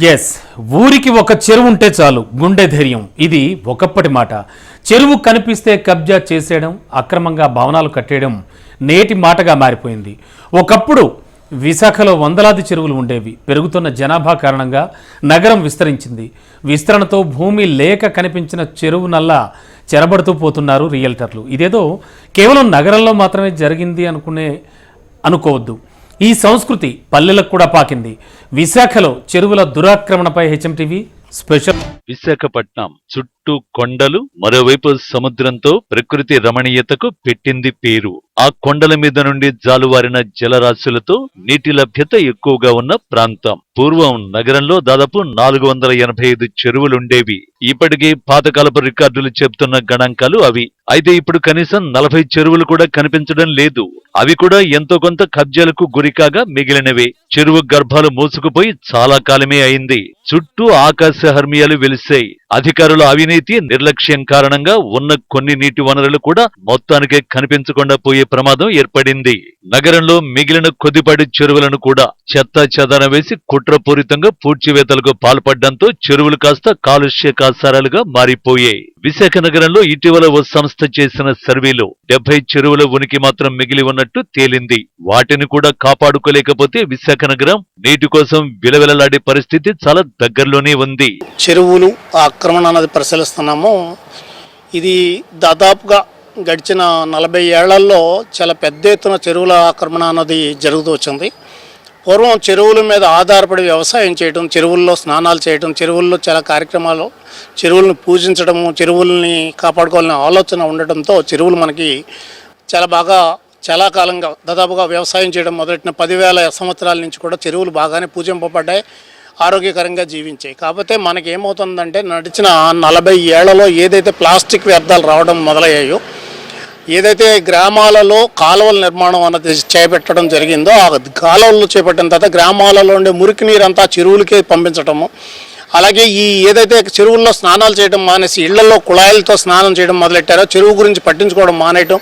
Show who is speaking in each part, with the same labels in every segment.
Speaker 1: Yes ఊరికి ఒక చెరువు ఉంటే చాలు గుండె ధైర్యం. ఇది ఒకప్పటి మాట. చెరువు కనిపిస్తే కబ్జా చేసేయడం అక్రమంగా భవనాలు కట్టేయడం నేటి మాటగా మారిపోయింది. ఒకప్పుడు విశాఖలో వందలాది చెరువులు ఉండేవి. పెరుగుతున్న జనాభా కారణంగా నగరం విస్తరించింది. విస్తరణతో భూమి లేక కనిపించిన చెరువు నల్లా చెరబడుతూ పోతున్నారు రియల్టర్లు. ఇదేదో కేవలం నగరంలో మాత్రమే జరిగింది అనుకునే అనుకోవద్దు. ఈ సంస్కృతి పల్లెలకు కూడా పాకింది. విశాఖలో చెరువుల దురాక్రమణపై హెచ్ఎంటీవీ స్పెషల్
Speaker 2: విశాఖపట్నం చుట్టూ కొండలు మరోవైపు సముద్రంతో ప్రకృతి రమణీయతకు పెట్టింది పేరు. ఆ కొండల మీద నుండి జాలువారిన జలరాశులతో నీటి లభ్యత ఎక్కువగా ఉన్న ప్రాంతం. పూర్వం నగరంలో దాదాపు నాలుగు వందల ఎనభై ఐదు చెరువులుండేవి. ఇప్పటికీ పాతకాలపు రికార్డులు చెబుతున్న గణాంకాలు అవి. అయితే ఇప్పుడు కనీసం నలభై చెరువులు కూడా కనిపించడం లేదు. అవి కూడా ఎంతో కొంత కబ్జాలకు గురికాగా మిగిలినవే. చెరువు గర్భాలు మూసుకుపోయి చాలా కాలమే అయింది. చుట్టూ ఆకాశ హర్మియాలు వెలిశాయి. అధికారుల అవినీతి నిర్లక్ష్యం కారణంగా ఉన్న కొన్ని నీటి వనరులు కూడా మొత్తానికే కనిపించకుండా పోయే ప్రమాదం ఏర్పడింది. నగరంలో మిగిలిన కొద్దిపాటి చెరువులను కూడా చెత్త చెదన వేసి కుట్రపూరితంగా పూడ్చివేతలకు పాల్పడడంతో చెరువులు కాస్త కాలుష్య కాసారాలుగా మారిపోయాయి. విశాఖ నగరంలో ఇటీవల ఓ సంస్థ చేసిన సర్వేలో డెబ్బై చెరువుల ఉనికి మాత్రం మిగిలి ఉన్నట్టు తేలింది. వాటిని కూడా కాపాడుకోలేకపోతే విశాఖ నగరం నీటి కోసం విలవిలలాడే పరిస్థితి చాలా దగ్గరలోనే ఉంది.
Speaker 3: చెరువులు ఆ ఆక్రమణ అన్నది పరిశీలిస్తున్నాము. ఇది దాదాపుగా గడిచిన నలభై ఏళ్ళలో చాలా పెద్ద ఎత్తున చెరువుల ఆక్రమణ అన్నది జరుగుతూ వచ్చింది. పూర్వం చెరువుల మీద ఆధారపడి వ్యవసాయం చేయడం చెరువుల్లో స్నానాలు చేయడం చెరువుల్లో చాలా కార్యక్రమాలు చెరువులను పూజించడము చెరువుల్ని కాపాడుకోవాలనే ఆలోచన ఉండటంతో చెరువులు మనకి చాలా బాగా చాలా కాలంగా దాదాపుగా వ్యవసాయం చేయడం మొదలెట్టిన పదివేల సంవత్సరాల నుంచి కూడా చెరువులు బాగానే పూజింపబడ్డాయి. ఆరోగ్యకరంగా జీవించాయి కాకపోతే మనకేమవుతుందంటే నడిచిన నలభై ఏళ్ళలో ఏదైతే ప్లాస్టిక్ వ్యర్థాలు రావడం మొదలయ్యాయో ఏదైతే గ్రామాలలో కాలువల నిర్మాణం అన్నది చేపట్టడం జరిగిందో ఆ కాలువలు చేపట్టిన తర్వాత గ్రామాలలో ఉండే మురికి నీరంతా చెరువులకే పంపించటము. అలాగే ఈ ఏదైతే చెరువుల్లో స్నానాలు చేయడం మానేసి ఇళ్ళలో కుళాయిలతో స్నానం చేయడం మొదలెట్టారో చెరువు గురించి పట్టించుకోవడం మానేయటం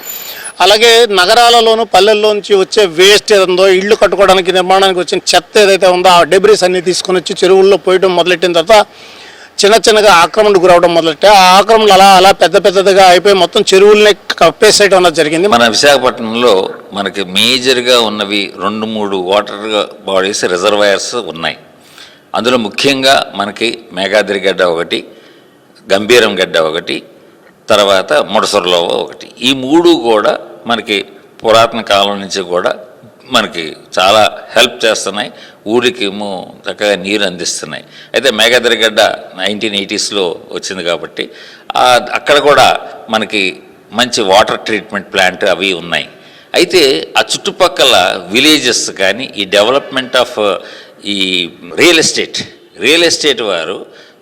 Speaker 3: అలాగే నగరాలలోను పల్లెల్లోంచి వచ్చే వేస్ట్ ఏదో ఇళ్ళు కట్టుకోవడానికి నిర్మాణానికి వచ్చిన చెత్త ఏదైతే ఉందో ఆ డెబ్రీస్ అన్ని తీసుకొని వచ్చి చెరువుల్లో పోయడం మొదలెట్టిన తర్వాత చిన్న చిన్నగా ఆక్రమణకు గురవడం మొదలెట్టే. ఆ ఆక్రమణలు అలా అలా పెద్ద పెద్దదిగా అయిపోయి మొత్తం చెరువుల్ని కప్పేసేయడం అన్నది జరిగింది.
Speaker 4: మన విశాఖపట్నంలో మనకి మేజర్గా ఉన్నవి రెండు మూడు వాటర్ బాడీస్ రిజర్వాయర్స్ ఉన్నాయి. అందులో ముఖ్యంగా మనకి మేఘాద్రి గడ్డ ఒకటి గంభీరం గడ్డ ఒకటి తర్వాత ముడసరలో ఒకటి. ఈ మూడు కూడా మనకి పురాతన కాలం నుంచి కూడా మనకి చాలా హెల్ప్ చేస్తున్నాయి. ఊరికి ఏమో చక్కగా నీరు అందిస్తున్నాయి. అయితే మేఘదరిగడ్డ నైన్టీన్ ఎయిటీస్లో వచ్చింది కాబట్టి అక్కడ కూడా మనకి మంచి వాటర్ ట్రీట్మెంట్ ప్లాంట్ అవి ఉన్నాయి. అయితే ఆ చుట్టుపక్కల విలేజెస్ కానీ ఈ డెవలప్మెంట్ ఆఫ్ ఈ రియల్ ఎస్టేట్ రియల్ ఎస్టేట్ వారు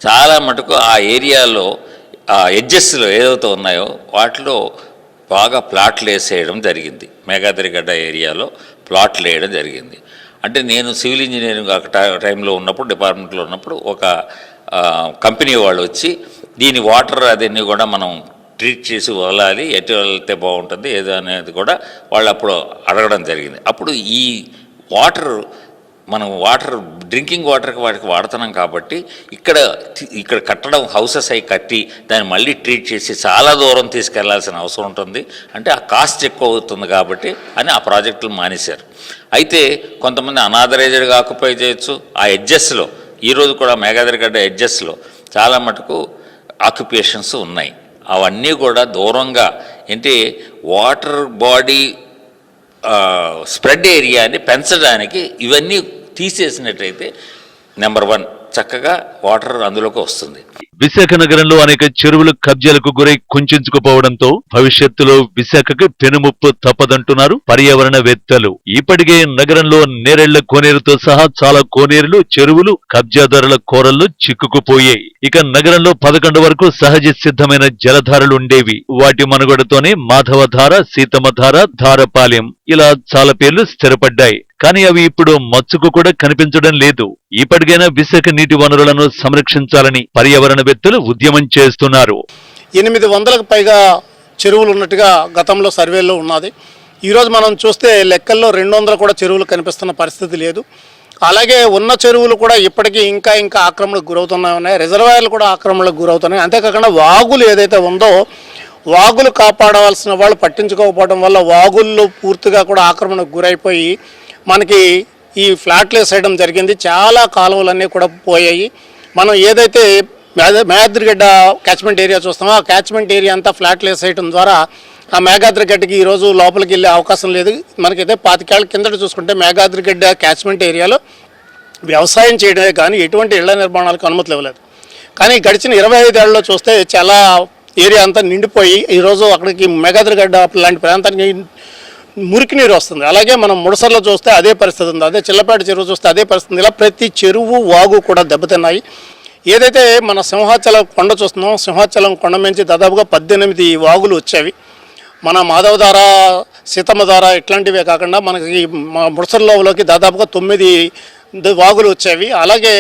Speaker 4: చాలా మటుకు ఆ ఏరియాలో ఆ ఎడ్జెస్లో ఏదైతే ఉన్నాయో వాటిలో బాగా ప్లాట్లు వేసేయడం జరిగింది. మేఘాద్రిగడ్డ ఏరియాలో ప్లాట్లు వేయడం జరిగింది. అంటే నేను సివిల్ ఇంజనీరింగ్ టైంలో ఉన్నప్పుడు డిపార్ట్మెంట్లో ఉన్నప్పుడు ఒక కంపెనీ వాళ్ళు వచ్చి దీని వాటర్ అదన్నీ కూడా మనం ట్రీట్ చేసి వదలాలి ఎటు వెళ్తే బాగుంటుంది ఏదో అనేది కూడా వాళ్ళు అప్పుడు అడగడం జరిగింది. అప్పుడు ఈ వాటర్ మనం వాటర్ డ్రింకింగ్ వాటర్కి వాటికి వాడుతున్నాం కాబట్టి ఇక్కడ ఇక్కడ కట్టడం హౌసెస్ అయి కట్టి దాన్ని మళ్ళీ ట్రీట్ చేసి చాలా దూరం తీసుకెళ్ళాల్సిన అవసరం ఉంటుంది. అంటే ఆ కాస్ట్ ఎక్కువ అవుతుంది కాబట్టి అని ఆ ప్రాజెక్టులు మానేశారు. అయితే కొంతమంది అనాథరైజ్డ్గా ఆక్యుపై చేయొచ్చు. ఆ ఎడ్జెస్లో ఈరోజు కూడా మేఘాద్రిగడ్డ ఎడ్జెస్లో చాలా మటుకు ఆక్యుపేషన్స్ ఉన్నాయి. అవన్నీ కూడా దూరంగా అంటే వాటర్ బాడీ స్ప్రెడ్ ఏరియాని పెంచడానికి ఇవన్నీ తీసేసినట్లయితే నెంబర్ వన్ చక్కగా వాటర్ అందులోకి వస్తుంది.
Speaker 2: విశాఖ నగరంలో అనేక చెరువులు కబ్జాలకు గురై కుంచుకుపోవడంతో భవిష్యత్తులో విశాఖకు పెనుముప్పు తప్పదంటున్నారు పర్యావరణవేత్తలు. ఇప్పటికే నగరంలో నేరెళ్ళ కోనేరుతో సహా చాలా కోనేరులు చెరువులు కబ్జాదారుల కోరల్లో చిక్కుకుపోయాయి. ఇక నగరంలో పదకొండు వరకు సహజ సిద్ధమైన జలధారలుండేవి వాటి మనుగడతోనే మాధవధార సీతమ్మధార ధారపాలెం ఇలా చాలా పేర్లు స్థిరపడ్డాయి. కానీ అవి ఇప్పుడు మచ్చుకు కూడా కనిపించడం లేదు. ఇప్పటికైనా విశాఖ నీటి వనరులను సంరక్షించాలని పర్యావరణవేత్తలు ఉద్యమం చేస్తున్నారు.
Speaker 3: ఎనిమిది వందలకు పైగా చెరువులు ఉన్నట్టుగా గతంలో సర్వేలో ఉన్నది. ఈరోజు మనం చూస్తే లెక్కల్లో రెండు వందలు కూడా చెరువులు కనిపిస్తున్న పరిస్థితి లేదు. అలాగే ఉన్న చెరువులు కూడా ఇప్పటికీ ఇంకా ఇంకా ఆక్రమణకు గురవుతున్నాయి రిజర్వాయర్లు కూడా ఆక్రమణకు గురవుతున్నాయి అంతేకాకుండా వాగులు ఏదైతే ఉందో వాగులు కాపాడవలసిన వాళ్ళు పట్టించుకోకపోవడం వల్ల వాగుల్లో పూర్తిగా కూడా ఆక్రమణకు గురైపోయి మనకి ఈ ఫ్లాట్లు వేసేయడం జరిగింది. చాలా కాలువలన్నీ కూడా పోయాయి. మనం ఏదైతే మేద- క్యాచ్మెంట్ ఏరియా చూస్తామో ఆ క్యాచ్మెంట్ ఏరియా అంతా ఫ్లాట్లు వేసేయడం ద్వారా ఆ మేఘాద్రిగడ్డకి ఈరోజు లోపలికి వెళ్ళే అవకాశం లేదు. మనకైతే పాతికేళ్ళ కిందట చూసుకుంటే మేఘాద్రిగడ్డ క్యాచ్మెంట్ ఏరియాలో వ్యవసాయం చేయడమే కానీ ఎటువంటి ఇళ్ళ నిర్మాణాలకు అనుమతులు ఇవ్వలేదు. కానీ గడిచిన ఇరవై ఐదేళ్ళలో చూస్తే చాలా ఏరియా అంతా నిండిపోయి ఈరోజు అక్కడికి మెగాద్రిగడ్డ లాంటి ప్రాంతానికి మురికి నీరు వస్తుంది. అలాగే మనం ముడసర్లో చూస్తే అదే పరిస్థితి ఉంది. అదే చిల్లపేట చెరువు చూస్తే అదే పరిస్థితి ఇలా ప్రతి చెరువు వాగు కూడా దెబ్బతిన్నాయి. ఏదైతే మన సింహాచలం కొండ చూస్తున్నాం సింహాచలం కొండ నుంచి దాదాపుగా పద్దెనిమిది వాగులు వచ్చేవి. మన మాధవధార సీతమ్మధార ఇట్లాంటివే కాకుండా మనకి మా ముడసర్లోకి దాదాపుగా తొమ్మిది వాగులు వచ్చేవి. అలాగే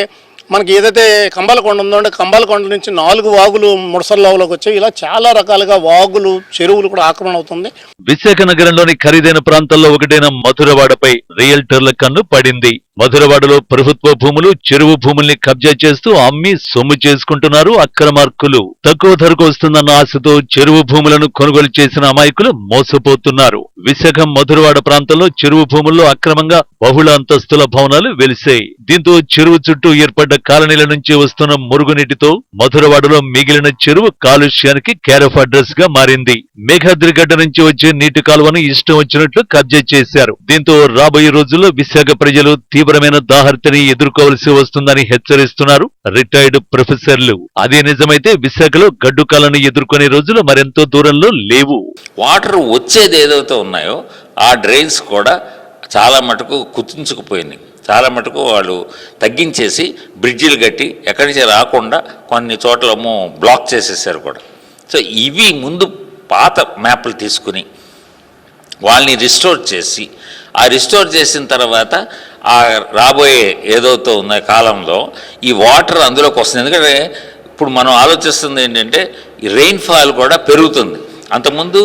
Speaker 3: మనకి ఏదైతే కంబాలకొండ ఉందో అంటే కంబాలకొండ నుంచి నాలుగు వాగులు ముడసర్లోకి వచ్చాయి. ఇలా చాలా రకాలుగా వాగులు చెరువులు కూడా ఆక్రమణ అవుతుంది.
Speaker 2: విశాఖ నగరంలోని ఖరీదైన ప్రాంతాల్లో ఒకటైన మధురవాడపై రియల్టర్ల కన్ను పడింది. మధురవాడలో ప్రభుత్వ భూములు చెరువు భూముల్ని కబ్జా చేస్తూ అమ్మి సొమ్ము చేసుకుంటున్నారు అక్రమార్కులు. తక్కువ ధరకు వస్తుందన్న ఆశతో చెరువు భూములను కొనుగోలు చేసిన అమాయకులు మోసపోతున్నారు. విశాఖ మధురవాడ ప్రాంతంలో చెరువు భూముల్లో అక్రమంగా బహుళ అంతస్తుల భవనాలు వెలిశాయి. దీంతో చెరువు చుట్టూ ఏర్పడ్డ కాలనీల నుంచి వస్తున్న మురుగునీటితో మధురవాడలో మిగిలిన చెరువు కాలుష్యానికి కేరఫ్ అడ్రస్గా మారింది మేఘాద్రిగడ్డ నుంచి వచ్చే నీటి కాలువను ఇష్టం వచ్చినట్లు కబ్జా చేశారు. దీంతో రాబోయే రోజుల్లో విశాఖ ప్రజలు తీవ్ర తీవ్రమైన దాహర్తిని ఎదుర్కోవలసి వస్తుందని హెచ్చరిస్తున్నారు రిటైర్డ్ ప్రొఫెసర్లు. అదే నిజమైతే విశాఖలో గడ్డు కాలను ఎదుర్కొనే రోజులు మరెంతో దూరంలో లేవు.
Speaker 4: వాటర్ వచ్చేది ఏదైతే ఉన్నాయో ఆ డ్రైన్స్ కూడా చాలా మటుకు కుచించుకుపోయినాయి చాలా మటుకు వాళ్ళు తగ్గించేసి బ్రిడ్జిలు కట్టి ఎక్కడి నుంచి రాకుండా కొన్ని చోట్ల బ్లాక్ చేసేసారు కూడా. సో ఇవి ముందు పాత మ్యాప్లు తీసుకుని వాళ్ళని రిస్టోర్ చేసి ఆ రిస్టోర్ చేసిన తర్వాత ఆ రాబోయే ఏదైతే ఉన్న కాలంలో ఈ వాటర్ అందులోకి వస్తుంది. ఎందుకంటే ఇప్పుడు మనం ఆలోచిస్తుంది ఏంటంటే ఈ రెయిన్ఫాల్ కూడా పెరుగుతుంది. అంతకుముందు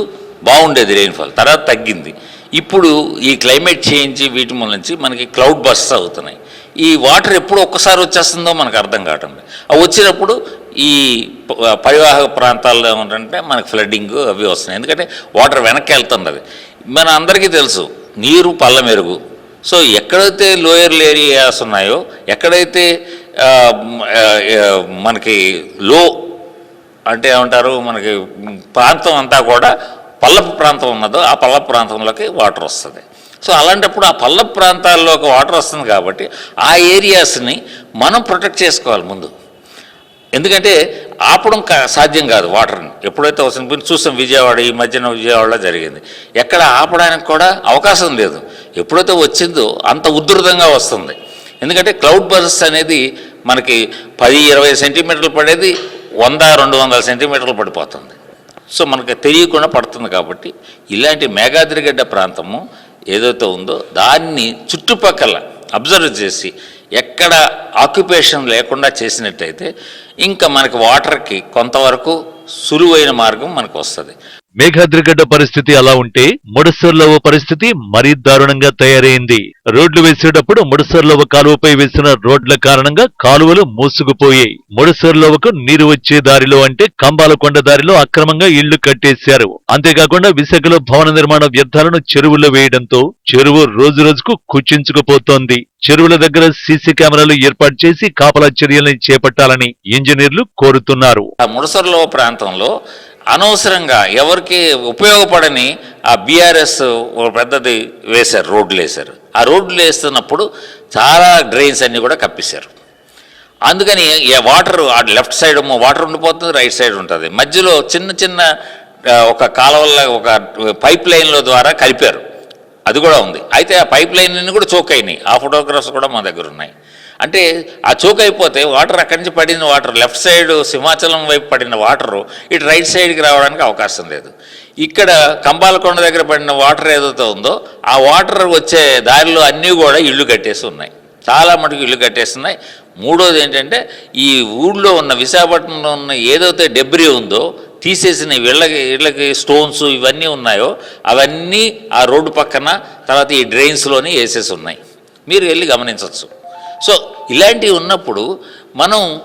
Speaker 4: బాగుండేది రెయిన్ఫాల్ తర్వాత తగ్గింది. ఇప్పుడు ఈ క్లైమేట్ చేంజ్ వీటి నుంచి మనకి క్లౌడ్ బస్ట్స్ అవుతున్నాయి. ఈ వాటర్ ఎప్పుడు ఒక్కసారి వచ్చేస్తుందో మనకు అర్థం కావటం అవి వచ్చినప్పుడు ఈ పరివాహక ప్రాంతాల్లో ఏమంటే మనకి ఫ్లడ్డింగ్ అవి వస్తున్నాయి. ఎందుకంటే వాటర్ వెనక్కి వెళ్తున్నది. మన అందరికీ తెలుసు నీరు పల్ల మెరుగు సో ఎక్కడైతే లోయర్ ఏరియాస్ ఉన్నాయో ఎక్కడైతే మనకి లో అంటే ఏమంటారు మనకి ప్రాంతం అంతా కూడా పల్లపు ప్రాంతం ఉన్నదో ఆ పల్లపు ప్రాంతంలోకి వాటర్ వస్తుంది. సో అలాంటప్పుడు ఆ పల్లపు ప్రాంతాల్లోకి వాటర్ వస్తుంది కాబట్టి ఆ ఏరియాస్ని మనం ప్రొటెక్ట్ చేసుకోవాలి ముందు. ఎందుకంటే ఆపడం కా- సాధ్యం కాదు వాటర్ని. ఎప్పుడైతే వస్తుంది మీరు చూస్తాం విజయవాడ ఈ మధ్యన విజయవాడలో జరిగింది. ఎక్కడ ఆపడానికి కూడా అవకాశం లేదు. ఎప్పుడైతే వచ్చిందో అంత ఉధృతంగా వస్తుంది. ఎందుకంటే క్లౌడ్ బర్స్ అనేది మనకి పది ఇరవై సెంటీమీటర్లు పడేది వంద రెండు వందల సెంటీమీటర్లు పడిపోతుంది. సో మనకు తెలియకుండా పడుతుంది కాబట్టి ఇలాంటి మేఘాద్రిగడ్డ ప్రాంతము ఏదైతే ఉందో దాన్ని చుట్టుపక్కల అబ్జర్వ్ చేసి ఎక్కడ ఆక్యుపేషన్ లేకుండా చేసినట్టయితే ఇంకా మనకి వాటర్కి కొంతవరకు సులువైన మార్గం మనకు వస్తుంది
Speaker 2: మేఘాద్రిగడ్డ పరిస్థితి అలా ఉంటే ముడసర్లవ పరిస్థితి మరీ దారుణంగా తయారైంది. రోడ్లు వేసేటప్పుడు ముడసర్లవ కాలువపై వేసిన రోడ్ల కారణంగా కాలువలు మూసుకుపోయాయి. ముడసర్లవకు నీరు వచ్చే దారిలో అంటే కంబాలకొండ దారిలో అక్రమంగా ఇళ్ళు కట్టేశారు. అంతేకాకుండా విశాఖలో భవన నిర్మాణ వ్యర్థాలను చెరువుల్లో వేయడంతో చెరువు రోజు రోజుకు కుచించుకుపోతోంది. చెరువుల దగ్గర సీసీ కెమెరాలు ఏర్పాటు చేసి కాపలా చర్యల్ని చేపట్టాలని ఇంజనీర్లు కోరుతున్నారు.
Speaker 4: ఆ ముడసర్లో ప్రాంతంలో అనవసరంగా ఎవరికి ఉపయోగపడని ఆ బీఆర్ఎస్ ఒక పెద్దది వేశారు రోడ్లు వేశారు. ఆ రోడ్లు వేస్తున్నప్పుడు చాలా డ్రైన్స్ అన్నీ కూడా కప్పేశారు అందుకని వాటర్ లెఫ్ట్ సైడ్ వాటర్ ఉండిపోతుంది రైట్ సైడ్ ఉంటుంది. మధ్యలో చిన్న చిన్న ఒక కాలువల ఒక పైప్ లైన్ల ద్వారా కలిపారు. అది కూడా ఉంది. అయితే ఆ పైప్ లైన్ కూడా చోక్ అయినాయి. ఆ ఫోటోగ్రాఫ్స్ కూడా మా దగ్గర ఉన్నాయి. అంటే ఆ చోక్ అయిపోతే వాటర్ అక్కడి నుంచి పడిన వాటర్ లెఫ్ట్ సైడ్ సింహాచలం వైపు పడిన వాటరు ఇటు రైట్ సైడ్కి రావడానికి అవకాశం లేదు. ఇక్కడ కంబాలకొండ దగ్గర పడిన వాటర్ ఏదైతే ఉందో ఆ వాటర్ వచ్చే దారిలో అన్నీ కూడా ఇళ్ళు కట్టేసి ఉన్నాయి. చాలా మటుకు ఇల్లు కట్టేస్తున్నాయి మూడోది ఏంటంటే ఈ ఊళ్ళో ఉన్న విశాఖపట్నంలో ఉన్న ఏదైతే డెబ్రీ ఉందో తీసేసిన వీళ్ళకి ఇళ్ళకి స్టోన్స్ ఇవన్నీ ఉన్నాయో అవన్నీ ఆ రోడ్డు పక్కన తర్వాత ఈ డ్రైన్స్లోనే వేసేసి ఉన్నాయి. మీరు వెళ్ళి గమనించవచ్చు. సో ఇలాంటివి ఉన్నప్పుడు మనం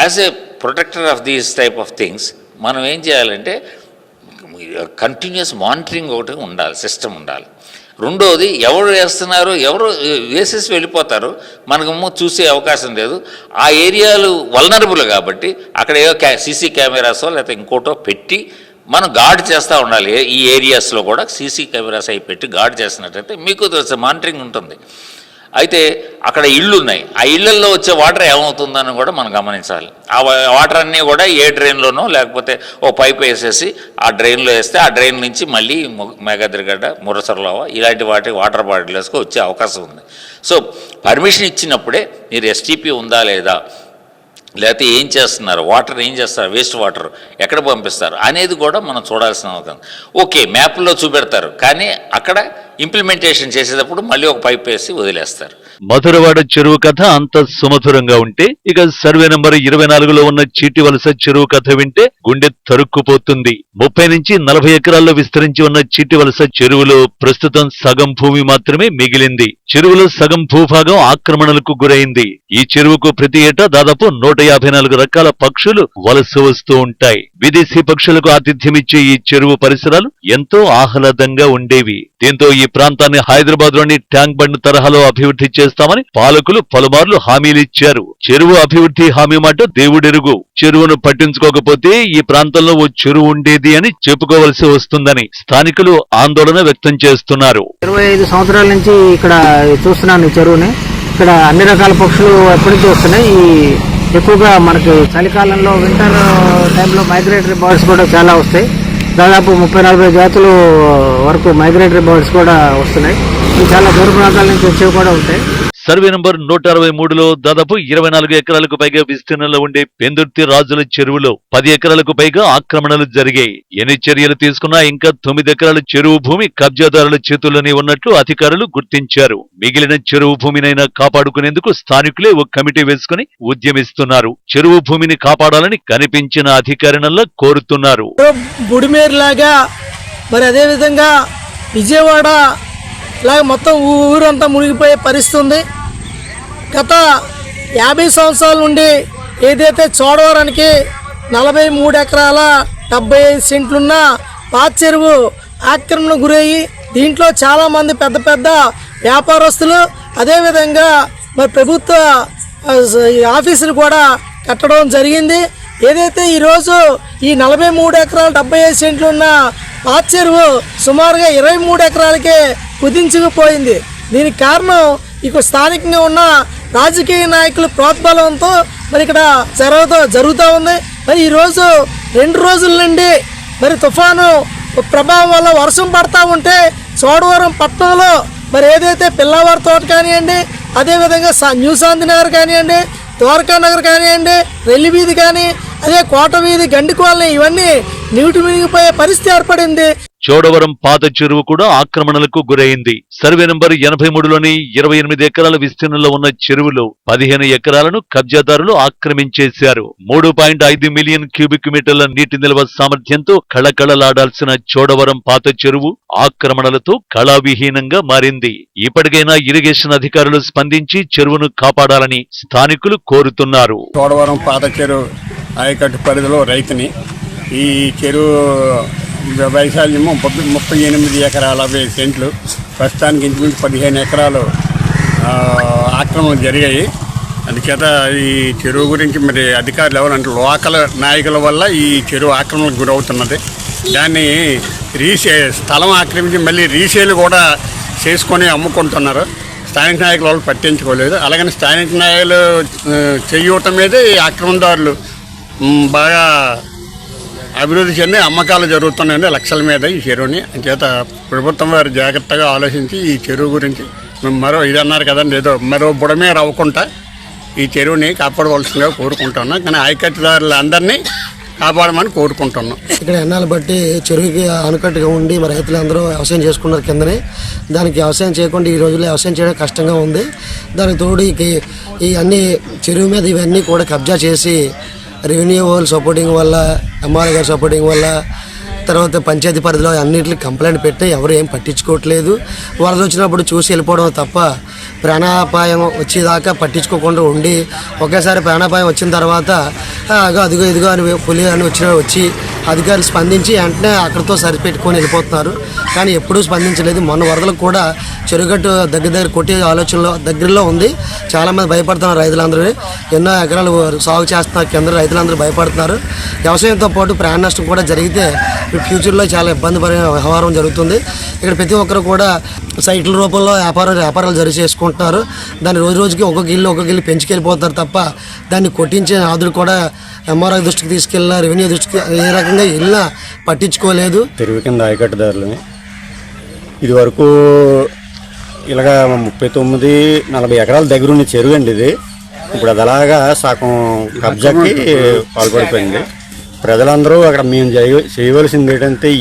Speaker 4: as a protector of these type of things మనం ఏం చేయాలంటే కంటిన్యూస్ మానిటరింగ్ ఒకటి ఉండాలి సిస్టమ్ ఉండాలి. రెండోది ఎవరు వేస్తున్నారు ఎవరు వేసేసి వెళ్ళిపోతారు మనకు చూసే అవకాశం లేదు. ఆ ఏరియాలు వల్నరబుల్ కాబట్టి అక్కడ ఏదో క్యా సీసీ కెమెరాసో లేకపోతే ఇంకోటో పెట్టి మనం గార్డ్ చేస్తూ ఉండాలి. ఏ- ఈ ఏరియాస్లో కూడా సీసీ కెమెరాస్ అవి పెట్టి గార్డ్ చేస్తున్నట్టయితే మీకు తెలుసు మానిటరింగ్ ఉంటుంది. అయితే అక్కడ ఇళ్ళు ఉన్నాయి ఆ ఇళ్ళల్లో వచ్చే వాటర్ ఏమవుతుందని కూడా మనం గమనించాలి. ఆ వాటర్ అన్నీ కూడా ఏ డ్రైన్లోనో లేకపోతే ఓ పైప్ వేసేసి ఆ డ్రైన్లో వేస్తే ఆ డ్రైన్ నుంచి మళ్ళీ మేఘద్రిగడ్డ మేఘాద్రిగడ్డ మురసరలోవ ఇలాంటి వాటి వాటర్ బాటిల్స్కి వచ్చే అవకాశం ఉంది. సో పర్మిషన్ ఇచ్చినప్పుడే మీరు ఎస్టీపీ ఉందా లేదా లేకపోతే ఏం చేస్తున్నారు వాటర్ ఏం చేస్తారు వేస్ట్ వాటర్ ఎక్కడ పంపిస్తారు అనేది కూడా మనం చూడాల్సిన అవసరం. ఓకే మ్యాప్లో చూపెడతారు. కానీ అక్కడ ఇంప్లిమెంటేషన్ చేసేటప్పుడు మళ్ళీ ఒక పైప్ వేసి వదిలేస్తారు.
Speaker 2: మధురవాడ చెరువు కథ అంత సుమధురంగా ఉంటే ఇక సర్వే నంబర్ ఇరవై నాలుగులో ఉన్న చీటి వలస చెరువు కథ వింటే గుండె తరుక్కుపోతుంది. ముప్పై నుంచి నలభై ఎకరాల్లో విస్తరించి ఉన్న చీటి వలస చెరువులో ప్రస్తుతం సగం భూమి మాత్రమే మిగిలింది. చెరువులో సగం భూభాగం ఆక్రమణలకు గురైంది. ఈ చెరువుకు ప్రతి ఏటా దాదాపు నూట యాభై నాలుగు రకాల పక్షులు వలస వస్తూ ఉంటాయి. విదేశీ పక్షులకు ఆతిథ్యమిచ్చే ఈ చెరువు పరిసరాలు ఎంతో ఆహ్లాదంగా ఉండేవి. దీంతో ఈ ప్రాంతాన్ని హైదరాబాద్లోని ట్యాంక్ బండ్ తరహాలో అభివృద్ధి చేస్తామని పాలకులు పలుమార్లు హామీలిచ్చారు చెరువు అభివృద్ధి హామీ మాట దేవుడెరుగు. చెరువును పట్టించుకోకపోతే ఈ ప్రాంతంలో ఓ చెరువు ఉండేది అని చెప్పుకోవలసి వస్తుందని స్థానికులు ఆందోళన వ్యక్తం చేస్తున్నారు.
Speaker 5: ఇరవై ఐదు సంవత్సరాల నుంచి ఇక్కడ చూస్తున్నాను ఈ చెరువుని. ఇక్కడ అన్ని రకాల పక్షులు ఎప్పటి నుంచి వస్తున్నాయి. ఈ ఎక్కువగా మనకి చలికాలంలో వింటర్ టైంలో మైగ్రేటరీ బర్డ్స్ కూడా చాలా వస్తాయి. దాదాపు ముప్పై నలభై జాతులు uh, వరకు మైగ్రేటరీ బర్డ్స్ కూడా వస్తున్నాయి. ఇవి చాలా దూర ప్రాంతాల నుంచి వచ్చేవి కూడా ఉంటాయి.
Speaker 2: సర్వే నంబర్ నూట అరవై మూడులో దాదాపు ఇరవై నాలుగు ఎకరాలకు పైగా విస్తీర్ణంలో ఉండే పెందుర్తి రాజుల చెరువులో పది ఎకరాలకు పైగా ఆక్రమణలు జరిగాయి. ఎన్ని చర్యలు తీసుకున్నా ఇంకా తొమ్మిది ఎకరాల చెరువు భూమి కబ్జాదారుల చేతుల్లోనే ఉన్నట్లు అధికారులు గుర్తించారు. మిగిలిన చెరువు భూమినైనా కాపాడుకునేందుకు స్థానికులే ఓ కమిటీ వేసుకుని ఉద్యమిస్తున్నారు. చెరువు భూమిని కాపాడాలని కనిపించిన అధికారినల్లా కోరుతున్నారు.
Speaker 6: బుడిమేరు లాగా మరి అదేవిధంగా విజయవాడ ఇలాగ మొత్తం ఊ- ఊరంతా మునిగిపోయే పరిస్థితి ఉంది. గత యాభై సంవత్సరాల నుండి ఏదైతే చోడవరానికి నలభై మూడు ఎకరాల డెబ్బై ఐదు సెంట్లున్న పాత చెరువు ఆక్రమణ గురయ్యి దీంట్లో చాలామంది పెద్ద పెద్ద వ్యాపారస్తులు అదేవిధంగా మరి ప్రభుత్వ ఆఫీసులు కూడా కట్టడం జరిగింది. ఏదైతే ఈరోజు ఈ నలభై మూడు ఎకరాలు డెబ్బై ఐదు సెంట్లు ఉన్న పాత చెరువు సుమారుగా ఇరవై మూడు ఎకరాలకే కుదించుకుపోయింది. దీనికి కారణం ఇక స్థానికంగా ఉన్న రాజకీయ నాయకుల ప్రోత్బలంతో మరి ఇక్కడ జరుగుతూ జరుగుతూ ఉంది. మరి ఈరోజు రెండు రోజుల నుండి మరి తుఫాను ప్రభావం వల్ల వర్షం పడతా ఉంటే చోడవరం పట్టణంలో మరి ఏదైతే పిల్లవారి తోట కానివ్వండి అదేవిధంగా న్యూ శాంతి నగర్ కానివ్వండి ద్వారకా నగర్ కానివ్వండి రెల్లి వీధి కానీ అదే కోట వీధి గండి కాలనీ ఇవన్నీ నీటి మునిగిపోయే పరిస్థితి ఏర్పడింది.
Speaker 2: చోడవరం పాత చెరువు కూడా ఆక్రమణలకు గురైంది. సర్వే నంబర్ ఎనభై మూడులోని ఇరవై ఎనిమిది ఎకరాల విస్తీర్ణంలో ఉన్న చెరువులో పదిహేను ఎకరాలను కబ్జాదారులు ఆక్రమించేశారు. మూడు పాయింట్ ఐదు మిలియన్ క్యూబిక్ మీటర్ల నీటి నిల్వ సామర్థ్యంతో కళకళలాడాల్సిన చోడవరం పాత చెరువు ఆక్రమణలతో కళావిహీనంగా మారింది. ఇప్పటికైనా ఇరిగేషన్ అధికారులు స్పందించి చెరువును కాపాడాలని స్థానికులు కోరుతున్నారు.
Speaker 7: చోడవరం పాత చెరువు ఆయకట్టు పరిధిలో రైతుని ఈ చెరువు వైశాల్యము ముప్పై ముప్పై ఎనిమిది ఎకరాల సెంట్లు. ప్రస్తుతానికి ఇంచుమించు పదిహేను ఎకరాలు ఆక్రమణ ఆక్రమణలు జరిగాయి. అందుచేత ఈ చెరువు గురించి మరి అధికారులు ఎవరంటే లోకల్ నాయకుల వల్ల ఈ చెరువు ఆక్రమణకు గురవుతున్నది. దాన్ని రీసే స్థలం ఆక్రమించి మళ్ళీ రీసేల్ కూడా చేసుకొని అమ్ముకుంటున్నారు. స్థానిక నాయకులు వాళ్ళు పట్టించుకోలేదు. అలాగని స్థానిక నాయకులు చేయటం చెయ్యటం మీదే ఈ ఆక్రమణదారులు బాగా అభివృద్ధి చెంది అమ్మకాలు జరుగుతున్నాయండి లక్షల మీద ఈ చెరువుని. అంచేత ప్రభుత్వం వారు జాగ్రత్తగా ఆలోచించి ఈ చెరువు గురించి మేము మరో ఇది అన్నారు కదండి ఏదో మరో బుడమే రవ్వకుండా ఈ చెరువుని కాపాడవలసిందిగా కోరుకుంటున్నాం. కానీ ఆయకట్టుదారులు అందరినీ కాపాడమని కోరుకుంటున్నాం.
Speaker 8: ఇక్కడ ఎన్నాళ్ళు బట్టి చెరువుకి ఆనకట్టుగా ఉండి మరి రైతులందరూ వ్యవసాయం చేసుకున్నారు కిందనే. దానికి వ్యవసాయం చేయకుండా ఈ రోజుల్లో వ్యవసాయం చేయడం కష్టంగా ఉంది. దానికి తోడు ఈ అన్ని చెరువు మీద ఇవన్నీ కూడా కబ్జా చేసి రెవెన్యూ వాళ్ళు సపోర్టింగ్ వల్ల ఎంఆర్ గారి సపోర్టింగ్ వల్ల తర్వాత పంచాయతీ పరిధిలో అన్నింటికి కంప్లైంట్ పెట్టి ఎవరు ఏం పట్టించుకోవట్లేదు. వరద వచ్చినప్పుడు చూసి వెళ్ళిపోవడం తప్ప ప్రాణాపాయం వచ్చేదాకా పట్టించుకోకుండా ఉండి ఒకేసారి ప్రాణాపాయం వచ్చిన తర్వాత అదిగో ఇదిగో అని పులి అని వచ్చిన వచ్చి అధికారులు స్పందించి వెంటనే అక్కడితో సరిపెట్టుకొని వెళ్ళిపోతున్నారు. కానీ ఎప్పుడూ స్పందించలేదు. మొన్న వరదలకు కూడా చెరుగట్టు దగ్గర దగ్గర కొట్టే ఆలోచనలో దగ్గరలో ఉంది. చాలామంది భయపడుతున్నారు రైతులందరూ. ఎన్నో ఎకరాలు సాగు చేస్తున్నారు. కింద రైతులందరూ భయపడుతున్నారు. వ్యవసాయంతో పాటు ప్రాణ నష్టం కూడా జరిగితే ఫ్యూచర్లో చాలా ఇబ్బంది పడే వ్యవహారం జరుగుతుంది. ఇక్కడ ప్రతి ఒక్కరు కూడా సైట్ల రూపంలో వ్యాపారం వ్యాపారాలు జరి చేసుకుంటున్నారు. దాన్ని రోజు రోజుకి ఒక్కొక్క ఇల్లు ఒక్కొక్క ఇల్లు పెంచుకెళ్ళిపోతారు తప్ప దాన్ని కొట్టించే ఆదులు కూడా ఎంఆర్ఐ దృష్టికి తీసుకెళ్ళినా రెవెన్యూ దృష్టికి ఏ రకంగా వెళ్ళినా పట్టించుకోలేదు.
Speaker 9: తెరువు కింద ఆయకట్టుదారులని ఇది వరకు ఇలాగ ముప్పై తొమ్మిది నలభై ఎకరాల దగ్గర ఉన్న చెరువు అండి ఇది. ఇప్పుడు అది అలాగా సగం కబ్జాకి పాల్పడిపోయింది. ప్రజలందరూ అక్కడ మేము చేయ- చేయవలసింది ఏంటంటే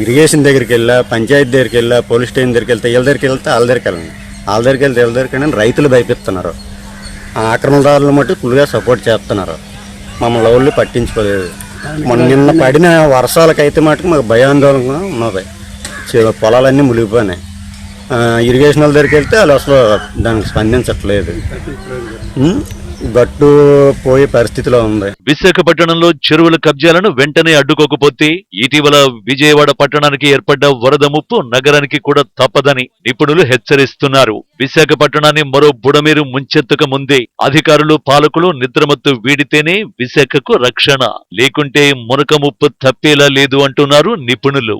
Speaker 9: ఇరిగేషన్ దగ్గరికి వెళ్ళా పంచాయతీ దగ్గరికి వెళ్ళా పోలీస్ స్టేషన్ దగ్గరికి వెళ్తే వీళ్ళ దగ్గరికి వెళ్తే వాళ్ళ దగ్గరికి వెళ్ళండి. వాళ్ళ దగ్గరికి వెళ్తే వీళ్ళ దగ్గరికి రైతులు భయపిస్తున్నారు ఆ ఆక్రమణదారులు మట్టి ఫుల్గా సపోర్ట్ చేస్తున్నారు. మమ్మల్ని వాళ్ళు పట్టించుకోలేదు. మొన్న నిన్న పడిన వర్షాలకైతే మటుకు మాకు భయాందోళనగా ఉన్నది. పొలాలన్నీ మునిగిపోయినాయి. ఇరిగేషన్ వాళ్ళ దగ్గరికి వెళ్తే వాళ్ళు అసలు దానికి స్పందించట్లేదు. గట్టు పోయే పరిస్థితిలో ఉంది.
Speaker 2: విశాఖపట్నంలో చెరువుల కబ్జాలను వెంటనే అడ్డుకోకపోతే ఇటీవల విజయవాడ పట్టణానికి ఏర్పడ్డ వరద ముప్పు నగరానికి కూడా తప్పదని నిపుణులు హెచ్చరిస్తున్నారు. విశాఖపట్నాన్ని మరో బుడమేరు ముంచెత్తక ముందే అధికారులు పాలకులు నిద్రమత్తు వీడితేనే విశాఖకు రక్షణ. లేకుంటే మునక ముప్పు తప్పేలా లేదు అంటున్నారు నిపుణులు.